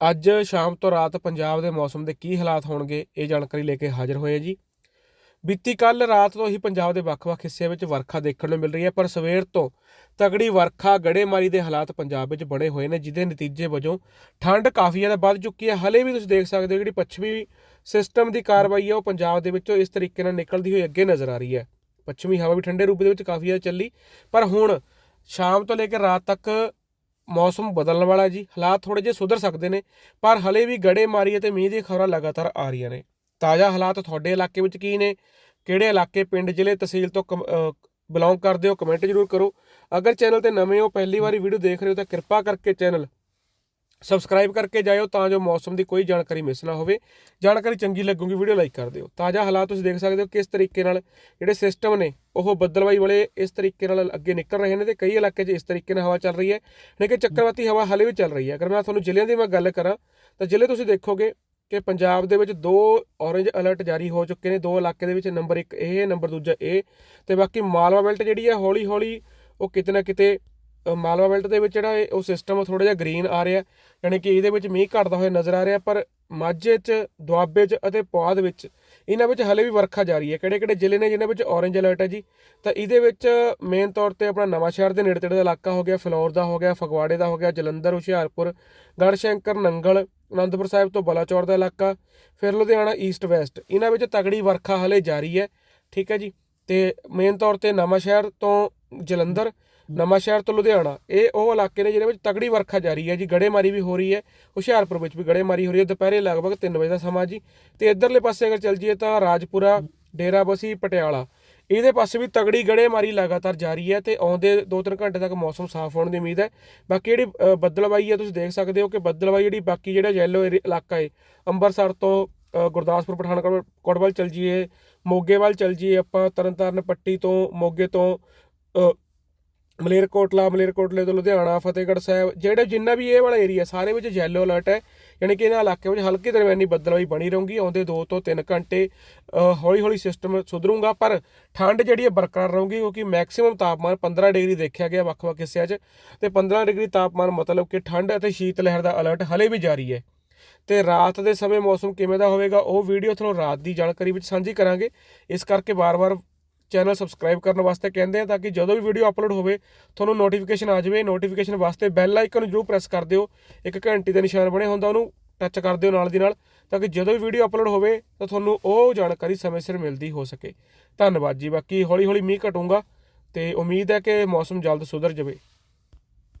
ਅੱਜ ਸ਼ਾਮ ਤੋਂ ਰਾਤ ਪੰਜਾਬ ਦੇ ਮੌਸਮ ਦੇ ਕੀ ਹਾਲਾਤ ਹੋਣਗੇ, ਇਹ ਜਾਣਕਾਰੀ ਲੈ ਕੇ ਹਾਜ਼ਰ ਹੋਏ ਜੀ। ਬੀਤੀ ਕੱਲ ਰਾਤ ਤੋਂ ਹੀ ਪੰਜਾਬ ਦੇ ਵੱਖ-ਵੱਖ ਹਿੱਸਿਆਂ ਵਿੱਚ ਵਰਖਾ ਦੇਖਣ ਨੂੰ ਮਿਲ ਰਹੀ ਹੈ, ਪਰ ਸਵੇਰ ਤੋਂ ਤਗੜੀ ਵਰਖਾ ਗੜੇਮਾਰੀ ਦੇ ਹਾਲਾਤ ਪੰਜਾਬ ਵਿੱਚ ਬਣੇ ਹੋਏ ਨੇ, ਜਿਹਦੇ ਨਤੀਜੇ ਵਜੋਂ ਠੰਡ ਕਾਫੀ ਜ਼ਿਆਦਾ ਵੱਧ ਚੁੱਕੀ ਹੈ। ਹਲੇ ਵੀ ਤੁਸੀਂ ਦੇਖ ਸਕਦੇ ਹੋ ਜਿਹੜੀ ਪੱਛਮੀ ਸਿਸਟਮ ਦੀ ਕਾਰਵਾਈ ਹੈ, ਉਹ ਪੰਜਾਬ ਦੇ ਵਿੱਚੋਂ ਇਸ ਤਰੀਕੇ ਨਾਲ ਨਿਕਲਦੀ ਹੋਈ ਅੱਗੇ ਨਜ਼ਰ ਆ ਰਹੀ ਹੈ। ਪੱਛਮੀ ਹਵਾ ਵੀ ਠੰਡੇ ਰੂਪ ਦੇ ਵਿੱਚ ਕਾਫੀ ਜ਼ਿਆਦਾ ਚੱਲੀ, ਪਰ ਹੁਣ ਸ਼ਾਮ ਤੋਂ ਲੈ ਕੇ ਰਾਤ ਤੱਕ ਮੌਸਮ ਬਦਲਣ ਵਾਲਾ ਜੀ। ਹਾਲਾਤ ਥੋੜੇ ਜਿਹੇ ਸੁਧਰ ਸਕਦੇ ਨੇ, ਪਰ ਹਲੇ ਵੀ ਗੜੇਮਾਰੀ ਅਤੇ ਮੀਂਹ ਦੀਆਂ ਖਬਰਾਂ ਲਗਾਤਾਰ ਆ ਰਹੀਆਂ ਨੇ। ਤਾਜ਼ਾ ਹਾਲਾਤ ਤੁਹਾਡੇ ਇਲਾਕੇ ਵਿੱਚ ਕੀ ਨੇ? ਕਿਹੜੇ ਇਲਾਕੇ, ਪਿੰਡ, ਜ਼ਿਲ੍ਹੇ ਤਹਿਸੀਲ ਤੋਂ ਬਿਲੋਂਗ ਕਰਦੇ ਹੋ? ਕਮੈਂਟ ਜ਼ਰੂਰ ਕਰੋ। ਅਗਰ ਚੈਨਲ ਤੇ ਨਵੇਂ ਹੋ, ਪਹਿਲੀ ਵਾਰੀ ਵੀਡੀਓ ਦੇਖ ਰਹੇ ਹੋ ਤਾਂ ਕਿਰਪਾ ਕਰਕੇ ਚੈਨਲ ਸਬਸਕ੍ਰਾਈਬ ਕਰਕੇ ਜਾਇਓ ਤਾਂ ਜੋ ਮੌਸਮ ਦੀ ਕੋਈ ਜਾਣਕਾਰੀ ਮਿਸ ਨਾ ਹੋਵੇ। ਜਾਣਕਾਰੀ ਚੰਗੀ ਲੱਗੂਗੀ ਵੀਡੀਓ ਲਾਈਕ ਕਰ ਦਿਓ। ਤਾਜ਼ਾ ਹਾਲਾਤ ਤੁਸੀਂ ਦੇਖ ਸਕਦੇ ਹੋ ਕਿਸ ਤਰੀਕੇ ਨਾਲ ਜਿਹੜੇ ਸਿਸਟਮ ਨੇ, ਉਹ ਬੱਦਲਵਾਈ ਵਾਲੇ ਇਸ ਤਰੀਕੇ ਨਾਲ ਅੱਗੇ ਨਿਕਲ ਰਹੇ ਨੇ ਤੇ ਕਈ ਇਲਾਕੇ 'ਚ ਇਸ ਤਰੀਕੇ ਨਾਲ ਹਵਾ ਚੱਲ ਰਹੀ ਹੈ। ਲੇਕਿਨ ਚੱਕਰਵਾਤੀ ਹਵਾ ਹਲੇ ਵੀ ਚੱਲ ਰਹੀ ਹੈ। ਅਗਰ ਮੈਂ ਤੁਹਾਨੂੰ ਜ਼ਿਲ੍ਹਿਆਂ ਦੀ ਮੈਂ ਗੱਲ ਕਰਾਂ, ਤਾਂ ਜ਼ਿਲ੍ਹੇ ਤੁਸੀਂ ਦੇਖੋਗੇ ਕਿ ਪੰਜਾਬ ਦੇ ਵਿੱਚ ਦੋ ਔਰੇਂਜ ਅਲਰਟ ਜਾਰੀ ਹੋ ਚੁੱਕੇ ਨੇ। ਦੋ ਇਲਾਕੇ ਦੇ ਵਿੱਚ ਨੰਬਰ 1 ਇਹ ਨੰਬਰ ਦੂਜਾ ਇਹ ਤੇ ਬਾਕੀ ਮਾਲਵਾ ਬੈਲਟ ਜਿਹੜੀ ਹੈ ਹੌਲੀ ਹੌਲੀ ਉਹ ਕਿਤੇ ਨਾ ਕਿਤੇ ਮਾਲਵਾ ਬੈਲਟ ਦੇ ਵਿੱਚ ਜਿਹੜਾ ਇਹ, ਉਹ ਸਿਸਟਮ ਥੋੜਾ ਜਿਹਾ ਗ੍ਰੀਨ ਆ ਰਿਹਾ। ਯਾਨੀ ਕਿ ਇਹਦੇ ਵਿੱਚ ਮੀਂਹ ਘਟਦਾ ਹੋਇਆ ਨਜ਼ਰ ਆ ਰਿਹਾ, ਪਰ ਮਾਝੇ 'ਚ, ਦੁਆਬੇ 'ਚ ਅਤੇ ਪੁਆਧ ਵਿੱਚ ਇਹਨਾਂ ਵਿੱਚ ਹਲੇ ਵੀ ਵਰਖਾ ਜਾਰੀ ਹੈ। ਕਿਹੜੇ ਕਿਹੜੇ ਜ਼ਿਲ੍ਹੇ ਨੇ ਜਿਨ੍ਹਾਂ ਵਿੱਚ ਔਰੇਂਜ ਅਲਰਟ ਹੈ ਜੀ? ਤਾਂ ਇਹਦੇ ਵਿੱਚ ਮੇਨ ਤੌਰ ਤੇ ਆਪਣਾ ਨਵਾਂ ਸ਼ਹਿਰ ਦੇ ਨੇੜੇ ਤੇੜੇ ਦਾ ਇਲਾਕਾ ਹੋ ਗਿਆ, ਫਲੋਰ ਦਾ ਹੋ ਗਿਆ, ਫਗਵਾੜੇ ਦਾ ਹੋ ਗਿਆ, ਜਲੰਧਰ, ਹੁਸ਼ਿਆਰਪੁਰ, ਗੜਸ਼ੰਕਰ, ਨੰਗਲ, ਅਨੰਦਪੁਰ ਸਾਹਿਬ ਤੋਂ ਬਲਾਚੌਰ ਦਾ ਇਲਾਕਾ, ਫਿਰ ਲੁਧਿਆਣਾ ਈਸਟ ਵੈਸਟ ਇਹਨਾਂ ਵਿੱਚ ਤਗੜੀ ਵਰਖਾ ਹਲੇ ਜਾਰੀ ਹੈ। ਠੀਕ ਹੈ ਜੀ? ਤੇ ਮੇਨ ਤੌਰ ਤੇ ਨਵਾਂ ਸ਼ਹਿਰ ਤੋਂ ਜਲੰਧਰ ਨਵਾਂ ਸ਼ਹਿਰ ਤੋਂ ਲੁਧਿਆਣਾ। ਇਹ ਉਹ ਇਲਾਕੇ ਨੇ ਜਿਹਦੇ ਵਿੱਚ ਤਗੜੀ ਵਰਖਾ ਜਾਰੀ ਹੈ ਜੀ ਗੜੇਮਾਰੀ ਵੀ ਹੋ ਰਹੀ ਹੈ। ਹੁਸ਼ਿਆਰਪੁਰ ਵਿੱਚ ਵੀ ਗੜੇਮਾਰੀ ਹੋ ਰਹੀ ਹੈ। ਦੁਪਹਿਰੇ ਲਗਭਗ 3 ਵਜੇ ਦਾ ਸਮਾਂ ਜੀ। ਤੇ ਇਧਰਲੇ ਪਾਸੇ ਅਗਰ ਚੱਲ ਜੀਏ ਤਾਂ ਰਾਜਪੁਰਾ ਡੇਰਾਬਸੀ ਪਟਿਆਲਾ। ਇਹਦੇ ਪਾਸੇ ਵੀ ਤਗੜੀ ਗੜੇਮਾਰੀ ਲਗਾਤਾਰ ਜਾਰੀ ਹੈ ਤੇ ਆਉਂਦੇ 2-3 ਘੰਟੇ ਤੱਕ ਮੌਸਮ ਸਾਫ਼ ਹੋਣ ਦੀ ਉਮੀਦ ਹੈ। ਬਾਕੀ ਜਿਹੜੀ ਅ, ਹੈ ਤੁਸੀਂ ਦੇਖ ਸਕਦੇ ਹੋ ਕਿ ਬੱਦਲਵਾਈ ਜਿਹੜੀ ਬਾਕੀ ਜਿਹੜਾ ਯੈਲੋ ਇਲਾਕਾ ਹੈ ਅੰਮ੍ਰਿਤਸਰ ਤੋਂ ਗੁਰਦਾਸਪੁਰ ਪਠਾਨਕੋਟ ਕੋਟਵਾਲ ਚੱਲ ਜੀਏ ਮੋਗੇ ਵੱਲ ਚੱਲ ਜੀਏ ਆਪਾਂ ਤਰਨਤਾਰਨ ਪੱਟੀ ਤੋਂ ਮੋਗੇ ਤੋਂ ਮਲੇਰਕੋਟਲਾ, ਮਲੇਰਕੋਟਲੇ ਤੋਂ ਲੁਧਿਆਣਾ, ਫਤਿਹਗੜ੍ਹ ਸਾਹਿਬ, ਜਿਹੜੇ ਜਿੰਨਾ ਵੀ ਇਹ ਵਾਲਾ ਏਰੀਆ ਸਾਰੇ ਵਿੱਚ ਯੈਲੋ ਅਲਰਟ ਹੈ। ਯਾਨੀ ਕਿ ਇਹਨਾਂ ਇਲਾਕੇ ਵਿੱਚ ਹਲਕੀ ਦਰਮਿਆਨੀ ਬੱਦਲਵਾਈ ਬਣੀ ਰਹੂਗੀ, ਆਉਂਦੇ 2 ਤੋਂ 3 ਘੰਟੇ ਹੌਲੀ ਹੌਲੀ ਸਿਸਟਮ ਸੁਧਰੂਗਾ। ਪਰ ਠੰਡ ਜਿਹੜੀ ਹੈ ਬਰਕਰਾਰ ਰਹੂਗੀ, ਕਿਉਂਕਿ ਮੈਕਸਿਮਮ ਤਾਪਮਾਨ 15 ਡਿਗਰੀ ਦੇਖਿਆ ਗਿਆ ਵੱਖ-ਵੱਖ ਹਿੱਸਿਆਂ 'ਚ। ਤੇ 15 ਡਿਗਰੀ ਤਾਪਮਾਨ ਮਤਲਬ ਕਿ ਠੰਡ ਅਤੇ ਸ਼ੀਤ ਲਹਿਰ ਦਾ ਅਲਰਟ ਹਲੇ ਵੀ ਜਾਰੀ ਹੈ। ਤੇ ਰਾਤ ਦੇ ਸਮੇਂ ਮੌਸਮ ਕਿਵੇਂ ਦਾ ਹੋਵੇਗਾ, ਉਹ ਵੀਡੀਓ ਤੁਹਾਨੂੰ ਰਾਤ ਦੀ ਜਾਣਕਾਰੀ ਵਿੱਚ ਸਾਂਝੀ ਕਰਾਂਗੇ। ਇਸ ਕਰਕੇ ਵਾਰ-ਵਾਰ ਚੈਨਲ ਸਬਸਕ੍ਰਾਈਬ ਕਰਨ ਵਾਸਤੇ ਕਹਿੰਦੇ ਆ ਤਾਂ ਕਿ ਜਦੋਂ ਵੀ ਵੀਡੀਓ ਅਪਲੋਡ ਹੋਵੇ, ਤੁਹਾਨੂੰ ਨੋਟੀਫਿਕੇਸ਼ਨ ਆ ਜਾਵੇ। ਨੋਟੀਫਿਕੇਸ਼ਨ ਵਾਸਤੇ ਬੈਲ ਆਈਕਨ ਨੂੰ ਜਰੂਰ ਪ੍ਰੈਸ ਕਰ ਦਿਓ। ਇੱਕ ਘੰਟੀ ਦਾ ਨਿਸ਼ਾਨ ਬਣਿਆ ਹੁੰਦਾ, ਉਹਨੂੰ ਟੱਚ ਕਰ ਦਿਓ ਨਾਲ ਦੀ ਨਾਲ, ਤਾਂ ਕਿ ਜਦੋਂ ਵੀ ਵੀਡੀਓ ਅਪਲੋਡ ਹੋਵੇ, ਤਾਂ ਤੁਹਾਨੂੰ ਉਹ ਜਾਣਕਾਰੀ ਸਮੇਂ ਸਿਰ ਮਿਲਦੀ ਹੋ ਸਕੇ। ਧੰਨਵਾਦ ਜੀ। ਬਾਕੀ ਹੌਲੀ ਹੌਲੀ ਮੀਂਹ ਘਟੂਗਾ ਤੇ ਉਮੀਦ ਹੈ ਕਿ ਮੌਸਮ ਜਲਦ ਸੁਧਰ ਜਾਵੇ।